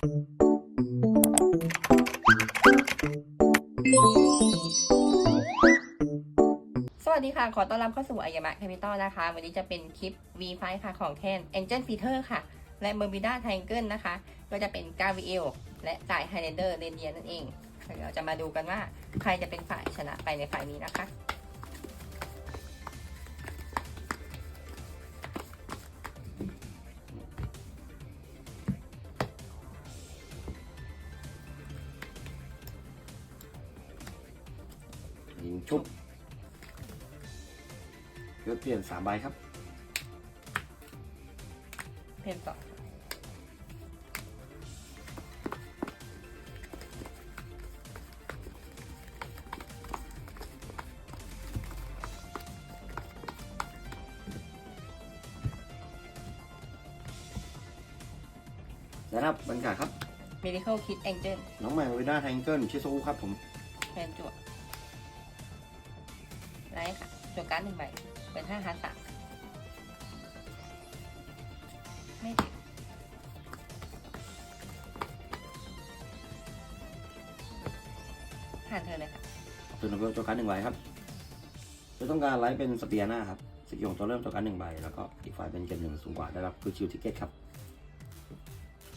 สวัสดีค่ะ ขอต้อนรับเข้าสู่อายามะแคปิตอลนะคะ วันนี้จะเป็นคลิป V5 ค่ะ ของแทน Angel Feater ค่ะ และ Bermuda Triangle นะคะ ก็จะเป็น g a v i e l และจ่าย Highlander เรนเดียนั่นเอง เดี๋ยวเราจะมาดูกันว่าใครจะเป็นฝ่ายชนะไปในฝ่ายนี้นะคะ ยิงชุบยศเปลี่ยนสามใบครับ เพนสองนะครับบรรยากาศครับ Miracle Kid Angel น้องแมววิด้าแทงเกิลชิซูครับผมแทนจั่ว ไลท์ค่ะจั่วการ์ดหนึ่งใบ เป็นห้าฮาร์ดสามไม่ติดผ่านเธอเลยค่ะตัวหนึ่งตัวการดหนึ่งใบครับจะต้องการไลฟ์เป็นสเปียร์หน้าครับสกิลของตัวเริ่มตัวการดหนึ่งใบ แล้วก็อีกฝ่ายเป็นเกมหนึ่งสูงกว่าได้รับคือชิวทิเก็ตครับ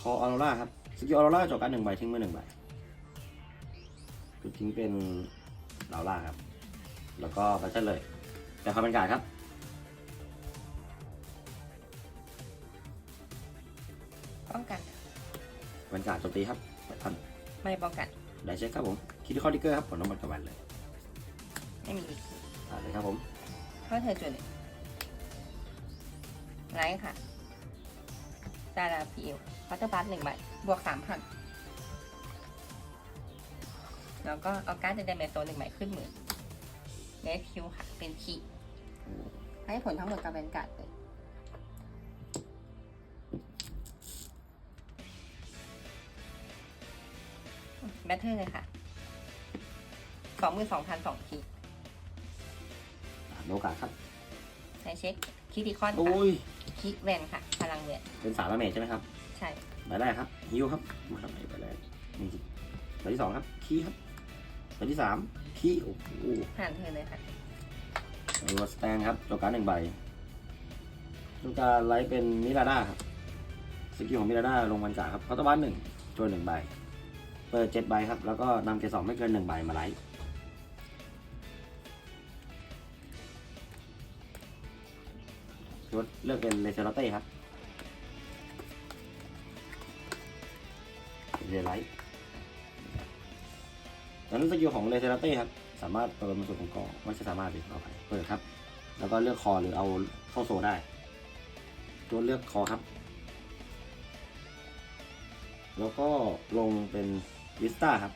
คอออโรราครับ สกิลออโรราจบการดหนึ่งใบทิ้งมือหนึ่งใบคือทิ้งเป็นลาวล่าครับ แล้วก็ไปเช่นเลย แต่ความเป็นการดครับป้องกันบรรยากาศโจมตีครับแปดพันไม่ป้องกันได้เช็คครับผม คิดที่ข้อดิเกอร์ครับผลน้ำมันกระวันเลยไม่มีอีกอ่าเลยครับผมเพราะเธอจุดหนึ่งไลท์ค่ะดาราพีเอลพัตเตอร์บัสหนึ่งใบบวกสามพันแล้วก็เอาการ์ดในเดเมโซนหนึ่งใบขึ้นมือ เลสคิวค่ะเป็นคีย์ให้ผลทั้งหมดกับแวนการ์ดเลยแบตเทอร์เลยค่ะสองหมื่นสองพันสองคีย์อ่าโนกาสครับใช้เช็คคิติคอนค่ะโอ้ย คิแวนค่ะ พลังเวนเป็นสามดาเมจใช่ไหมครับ ใช่ใบแรกครับฮิวครับมาทำไมใบแรกมีใบที่สองครับ คีย์ครับ ใบที่สามคีย์โอ้โหผ่านเธอเลยค่ะมีวัสแตนครับตัวการดหนึ่งใบตัวการไลท์เป็นมิราด้าครับสกิลของมิราด้าลงบรรจากครับเขาตะวันหนึ่งตัวหนึ่งใบ เปิดเจ็ดใบครับ แล้วก็นำเกรดสองไม่เกินหนึ่งใบมาไลท์ยศเลือกเป็นเลเซอร์เต้ครับเรไลท์ ดังนั้นสกิลของเลเซอร์เต้ครับสามารถเปิดมาส่วนของกองไม่ใช่สามารถดิเอาไปเปิดครับ แล้วก็เลือกคอหรือเอาเข้าโซได้ ตัวเลือกคอครับ แล้วก็ลงเป็นวิสตาครับ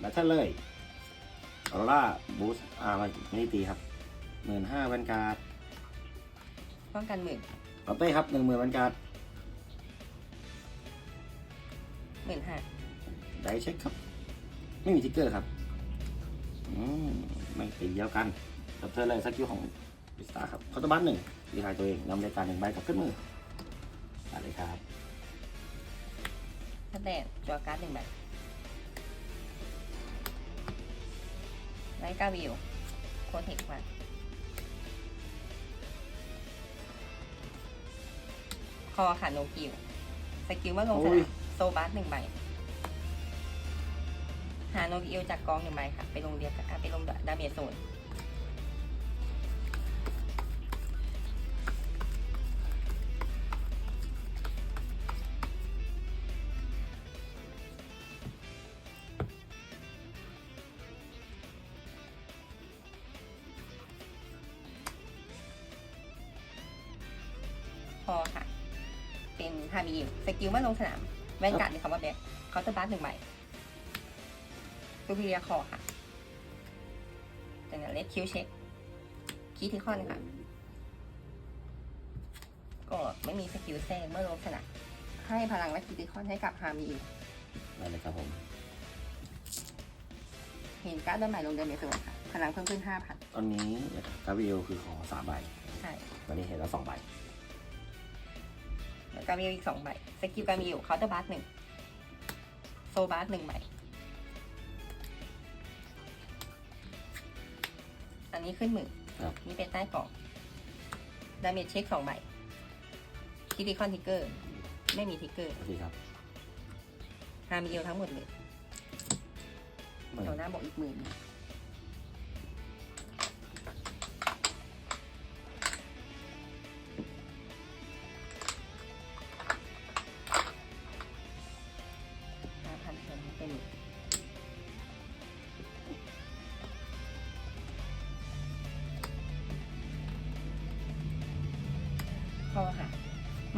แล้วท่านเลยออโรราบูสอาร์ไม่ได้ตีครับหมื่นห้าวันการ์ดป้องกันหมื่นลอตเต้ครับหนึ่งหมื่นวันการ์ดหมื่นห้า ได้เช็คครับ ไม่มีทิกเกอร์ครับอืมไม่ตีเดียวกันรับเธอเลยสกิลของวิสตาครับคอร์ตบัสหนึ่งดีทายตัวเองนำรายการหนึ่งใบกลับขึ้นมือได้เลยครับถ้าแต่จัวการ์ดหนึ่งใบไลท์กาวิวโคเทคมาคอค่ะโนกิวสกิลเมื่อลงสโอ้นายมโซบัสหนึ่งใบหาโนกิวจากกองหนึ่งใบค่ะ ไปลงเดียวกันไปลงดาเมจโซนพอค่ะ เป็นฮามีอิวสกิลเมื่อลงสนาม แวนการ์ดในคำว่าแบ็คเคาน์เตอร์บัสหนึ่งใบ ตูเรียคอค่ะจากนั้นเลสคิวเช็คคีทิคอนค่ะก็ไม่มีสกิลแทรกเมื่อลงสนามให้พลังและคีทิคอนให้กับฮามีอิวได้เลยครับผมเห็นการ์ดเดินใหม่ลงเดินในส่วนค่ะ พลังเพิ่มขึ้นห้าพันตอนนี้กาวิโอคือขอสามใบใช่วันนี้เห็นแล้วสองใบแแล้วกามิวอีกสองใบสกิลกามิวเคาน์เตอร์บาร์หนึ่งโซบาร์หนึ่งใบ อันนี้ขึ้นมือครับ นี่เป็นใต้กล่องดาเมจเช็คสองใบคิติคอนทิกเกอร์ ไม่มีทิกเกอร์โอเคครับฮามิเอลทั้งหมดเลยหมื่นเดี๋ยวหน้าบอกอีกหมื่นงห้า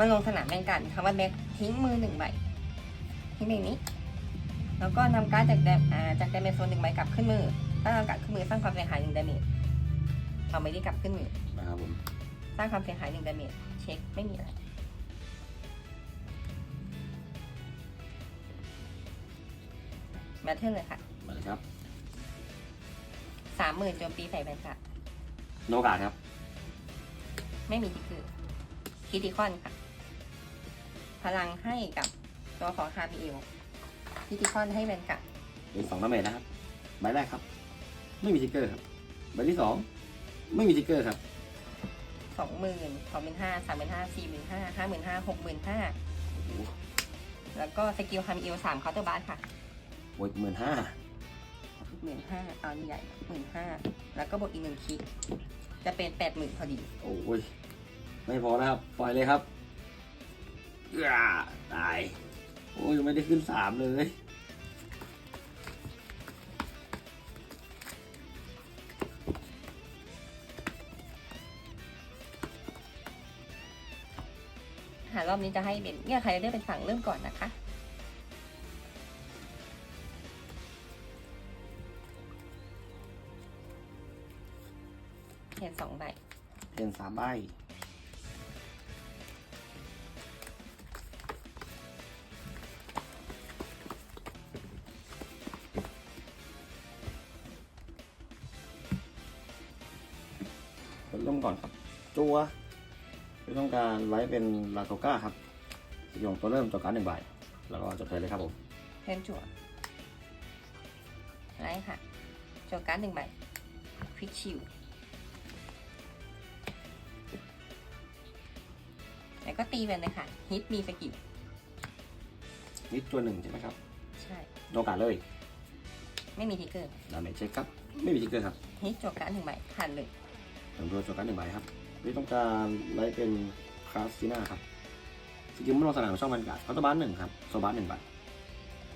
มาลงสนามแข่งกันคำว่าแบ็คทิ้งมือหนึ่งใบทิ้งใบนี้ แล้วก็นำการ์ดจากแดมอ่าจากแดมเมจโซนหนึ่งใบกลับขึ้นมือถ้าเรากลับขึ้นมือสร้างความเสียหายหนึ่งดาเมจเอาไม่ได้กลับขึ้นมือนะครับผมสร้างความเสียหายหนึ่งดาเมจเช็คไม่มีอะไรแบทเทิลเลยค่ะมาเลยครับสามหมื่นโจมตีใส่แบนค่ะโนกาสครับ ไม่มีทิกเกอร์คิติคอนค่ะ พลังให้กับตัวของฮาร์บิเอลคิติคอนให้แบนค่ะเป็นสองดาเมจนะครับ ใบแรกครับ ไม่มีทิกเกอร์ครับ ใบที่สองไม่มีทิกเกอร์ครับสองหมื่นสองหมื่นห้าสามหมื่นห้าสี่หมื่นห้าห้าหมื่นห้าหกหมื่นห้าโอ้โหแล้วก็สกิลฮาร์บิเอลสามเคาน์เตอร์บาร์ค่ะโอ้ยหมื่นห้าหมื่นห้าเอาอันใหญ่หมื่นห้าแล้วก็บวกอีกหนึ่งคิกจะเป็นแปดหมื่นพอดี โอ้ยไม่พอแล้วครับ ปล่อยเลยครับเอตาย โอ้ยยังไม่ได้ขึ้นสามเลยหารอบนี้จะให้เป็นเนี่ยใครได้เป็นฝั่งเริ่มก่อนนะคะ เห็นสองใบเป็นสามใบ เริ่มก่อนครับ จัวที่ต้องการไว้เป็นลาโตก้าครับสยองตัวเริ่มจบการดหนึ่งใบแล้วก็จบเทิร์นเลยครับผมเทนจั่วไรค่ะโจการ์ดหนึ่งใบควิกชิวแล้วก็ตีแวนเลยค่ะฮิตมีสกิลนิดตัวหนึ่งใช่ไหมครับ ใช่โอกาสเลย ไม่มีทิกเกอร์ดาเมจเช็คครับ ไม่มีทิกเกอร์ครับฮิตโจการ์ดหนึ่งใบผ่านเลย จำนวนจบการหนึ่งใบครับที่ต้องการไว้เป็นคลาสซิน่าครับสกิลมื่อลงสนามช่องบรรยากาศเคาตอร์บาร์หนึ่งครับโซบาร์หนึ่งใบ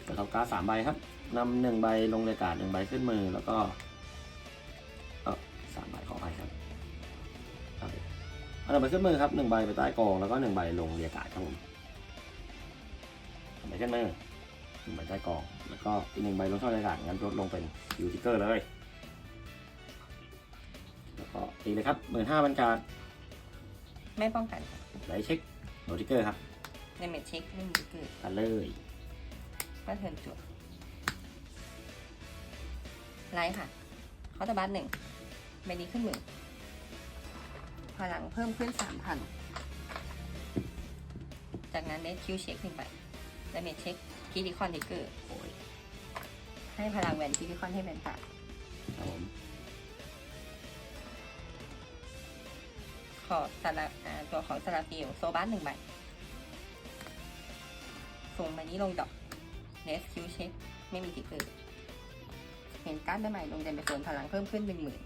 เปิดท็อปการ์ดสามใบครับนำหนึ่งใบลงเรียกกาดหนึ่งใบขึ้นมือแล้วก็เออสามใบขออภัยครับเอาไปเอาหนึ่งใบขึ้นมือครับหนึ่งใบไปใต้กองแล้วก็หนึ่งใบลงเรียกกาดครับผมหนึ่งใบขึ้นมือหนึ่งใบใต้กองแล้วก็อีกหนึ่งใบลงช่องเรียกกาดงั้นลดลงเป็นยูทิเกอร์เลย แล้วก็ตีเลยครับหมื่นห้าบรรการไม่ป้องกันค่ะไลท์เช็คโนติเกอร์ครับในเมจเช็คไม่มีทิกเกอร์กันเลยก็เทิร์นจั่วไลท์ค่ะเคาน์เตอร์บัสหนึ่งใบนี้ขึ้นมือพลังเพิ่มขึ้นสามพันจากนั้นเดคิวเช็คหนึ่งใบดาเมจเช็คคิติคอนทิกเกอร์โอ้ยให้พลังแวนคิติคอนให้แวนตาครับผม ขอสลับอ่าตัวของสลับฟิลโซบัสหนึ่งใบส่งใบนี้ลงดอกเดสคิวเช็คไม่มีทิกเกอร์เห็นการ์ดใบใหม่ลงเดนไปส่วนพลังเพิ่มขึ้นหนึ่งหมื่น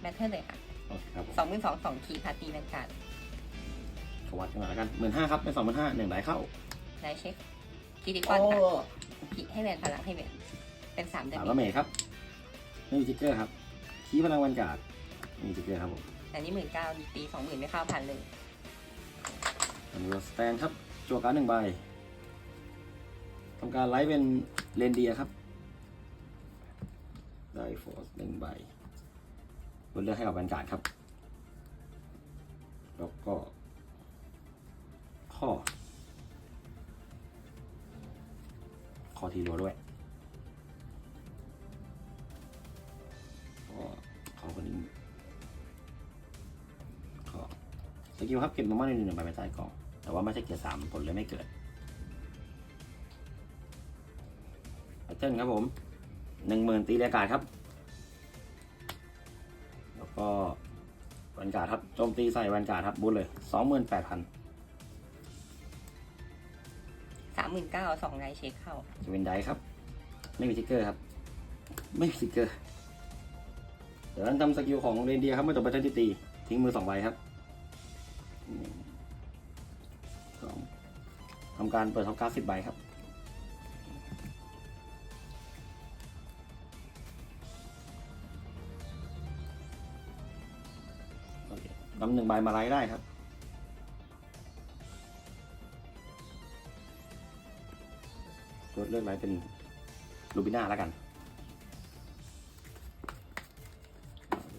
แบทเทิลเลยค่ะโอเคครับผมสองหมื่นสองสองคีย์ค่ะตีแวนการ์ดขวัดกันหน่อยแล้วกันหมื่นห้าครับเป็นสองหมื่นห้าหนึ่งใบเข้าไลท์เช็คคิติคอนค่ะคิให้แวนพลังให้แวนเป็นสามดาสามเมละจเมตรครับไม่มีทิกเกอร์ครับ คีย์พลังวันการ์ดไม่มีทิกเกอร์ครับผมอันนี้หมื่นเก้าตีสองหมื่นไม่เข้าพันเลยอันนี้สแตนครับจั่วการ์ดหนึ่งใบทำการไลท์เป็นเรนเดียร์ครับได้ฟอร์สหนึ่งใบบนเลือกให้กับวันการ์ดครับ แล้วก็ ข้อคอทีโรด้วย กิลครับเก็บมาม่าหนึ่งหนึ่งใบไปใต้กล่อง แต่ว่าไม่ใช่เกียร์สามผลเลยไม่เกิดแพทเทิร์นครับผมหนึ่งหมื่นตีเรียกการดครับ แล้วก็แวนการ์ดครับโจมตีใส่แวนการ์ดครับบูทเลยสองหมื่นแปดพันสามหมื่นเก้าสองไลท์เช็คเข้าจะเป็นไดครับ ไม่มีทิกเกอร์ครับ ไม่มีทิกเกอร์เดี๋ยวนั้นทำสกิลของเรนเดียร์ครับเมื่อจบแพทเทิร์นที่ตี ทิ้งมือสองใบครับหนึ่ง สองทำการเปิดท็อปการ์ดสิบใบครับโอเคนำหนึ่งใบมาไลท์ได้ครับกดเลือกไลท์เป็นลูบิน่าแล้วกัน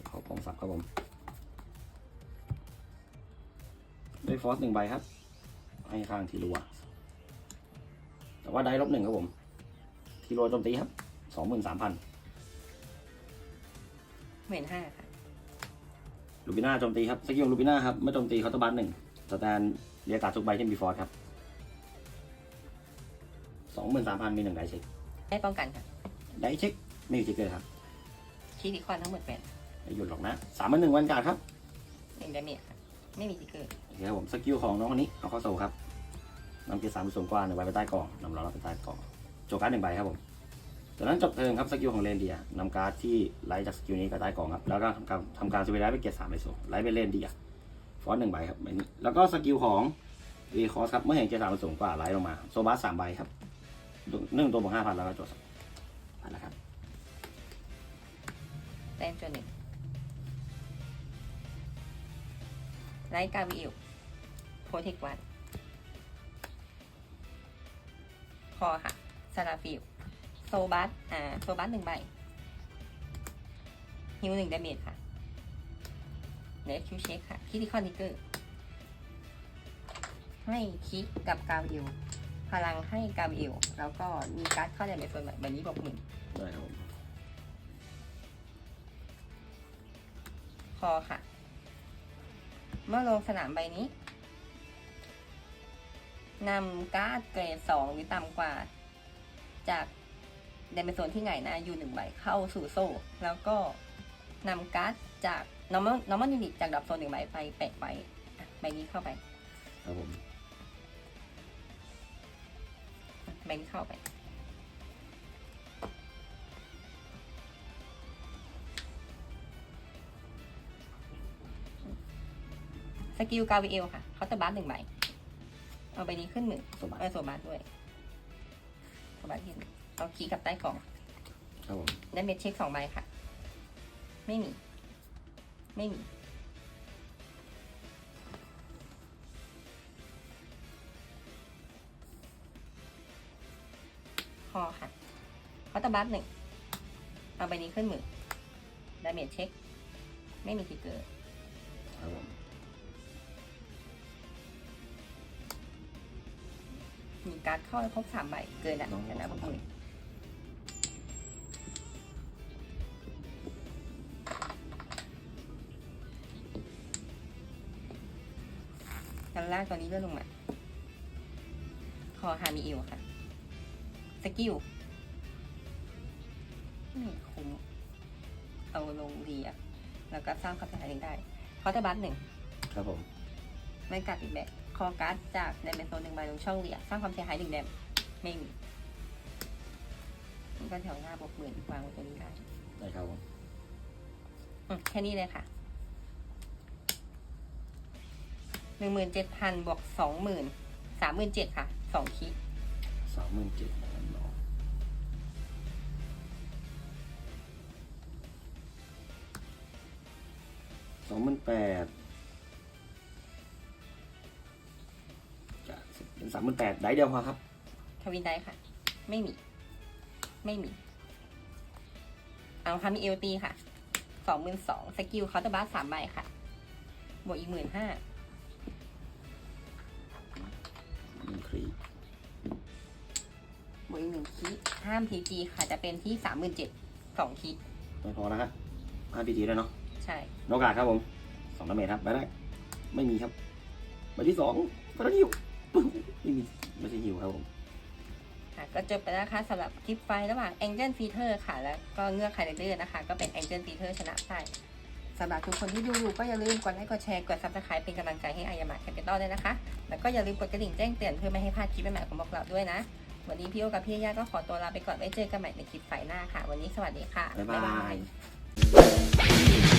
ขอกองสับครับผม ฟอสหนึ่งใบครับ ให้ข้างทีรัวแต่ว่าได้ลบหนึ่งครับผม ทีรัวโจมตีครับสองหมื่นสามพันหมื่นห้าค่ะลูบิน่าโจมตีครับสกิลลูบิน่าครับเมื่อโจมตีเคาน์เตอร์บัสหนึ่งสแตนเรียกการดทุกใบที่มีฟอสครับสองหมื่นสามพันมีหนึ่งไดเช็คได้ป้องกันค่ะไดเช็คไม่มีทิกเกอร์ครับคีดิคอนทั้งหมดแปดไม่หยุดหรอกนะสามพันหนึ่งวันการดครับหนึ่งดาเมจค่ะไม่มีติ๊กเกอร์ ครับผมสกิลของน้องคนนี้เอาเข้าโซครับนำเกียร์สามผสูงกว่าหนึ่งใบไปใต้กล่องนำเรารับไปใต้กล่องโจการ์ดหนึ่งใบครับผมจากนั้นจบเทิร์นครับสกิลของเรนเดียนำการ์ดที่ไลท์จากสกิลนี้ไปใต้กล่องครับแล้วก็ทำการทำการสวิตช์ไลท์ไปเกียร์สามไปโซไลท์ไปเรนเดียฟอนหนึ่งใบครับใบนี้แล้วก็สกิลของรีคอสครับเมื่อเห็นเกียร์สามผสูงกว่าไลท์ลงมาโซบัสสามใบครับหนึ่งตัวบวกห้าพันแล้วก็จดผ่านแล้วครับแต้มจนหนึ่งไลท์กาวิเอล โพเทควันคอค่ะซาราฟิลโซบัสอ่าโซบัสหนึ่งใบฮิวหนึ่งดาเมจค่ะเนคิวเช็คค่ะคิดิคอนนิเกอร์ให้คิกกับกาวิเอลพลังให้กาวิเอลแล้วก็มีการ์ดเข้าในส่วนแบบนี้บอกหนึ่งได้ครับผมคอค่ะ เมื่อลงสนามใบนี้ นำการ์ดเกรดสองหรือต่ำกว่า จากเดนเป็นโซนที่ไหนนะอยู่หนึ่งใบเข้าสู่โซ่ แล้วก็นำการ์ดจาก normal normal unit จากดับโซนหนึ่งใบไปแปะไว้อะใบนี้เข้าไปครับผมใบนี้เข้าไป สกิลกาวิเอลค่ะเขาจะบัสหนึ่งใบ เอาใบนี้ขึ้นมือสบัสเออโซบัสด้วยโซบัสขึ้นเอาคีย์กับใต้กล่องครับผมได้เม็ดเช็คสองใบค่ะ ไม่มี ไม่มีคอค่ะเขาจะบัสหนึ่งเอาใบนี้ขึ้นมือดาเมจเช็ค ไม่มีทิกเกอร์ครับผม การ์ดเข้าให้ครบสามใบเกินอะชนะบุกมือด้านล่างตัวนี้เลื่อนลงมาคอฮามิเอลค่ะ สกิลไม่คุ้มเอาลงดีอะแล้วก็สร้างความเสียหายหนึ่งได้คอร์เตอร์บัสหนึ่งครับผม ไม่กัดอีกแบบ คอการ์ดจากไดเมนโซนหนึ่งใบลงช่องเหลี่ยสร้างความเสียหายหนึ่งแดมไม่มีนี่ก็แถวหน้าบวกหมื่นวางไว้ตัวนี้ได้ได้ครับผมอืมแค่นี้เลยค่ะหนึ่งหมื่นเจ็ดพันบวกสองหมื่นสามหมื่นเจ็ดค่ะสองคิดสามหมื่นเจ็ดนะครับน้องสองหมื่นแปด สามหมื่นแปดได้เดียวพอครับ ทวินได้ค่ะ ไม่มี ไม่มี เอาค่ะมีเอลตีค่ะ สองหมื่นสองสกิลเคาน์เตอร์บัสสามใบค่ะ บวกอีกหมื่นห้าหนึ่งครีบวกอีกหนึ่งคีห้ามทีจีค่ะ จะเป็นที่สามหมื่นเจ็ดสองคีไม่พอนะฮะห้าพีจีด้วยเนาะ ใช่ โนกาสครับผมสองดาเมจครับไปได้ ไม่มีครับ ใบที่สองก็ต้องหิวปึ๊บ ไม่มีไม่ใช่หิวครับผม ค่ะก็จบไปแล้วนะคะสำหรับคลิปไฟระหว่าง Angel Feeder ค่ะ แล้วก็เงือกไคเดอร์นะคะ ก็เป็น Angel Feeder ชนะไปสำหรับทุกคนที่ดูอยู่ก็อย่าลืมกดไลค์กดแชร์กด Subscribe เป็นกำลังใจให้อายามะแคปิตอลด้วยนะคะ แล้วก็อย่าลืมกดกระดิ่งแจ้งเตือนเพื่อไม่ให้พลาดคลิปใหม่ๆของพวกเราด้วยนะ วันนี้พี่โอกับพี่ย่าก็ขอตัวลาไปก่อนไว้เจอกันใหม่ในคลิปไฟหน้าค่ะ วันนี้สวัสดีค่ะ บ๊ายบาย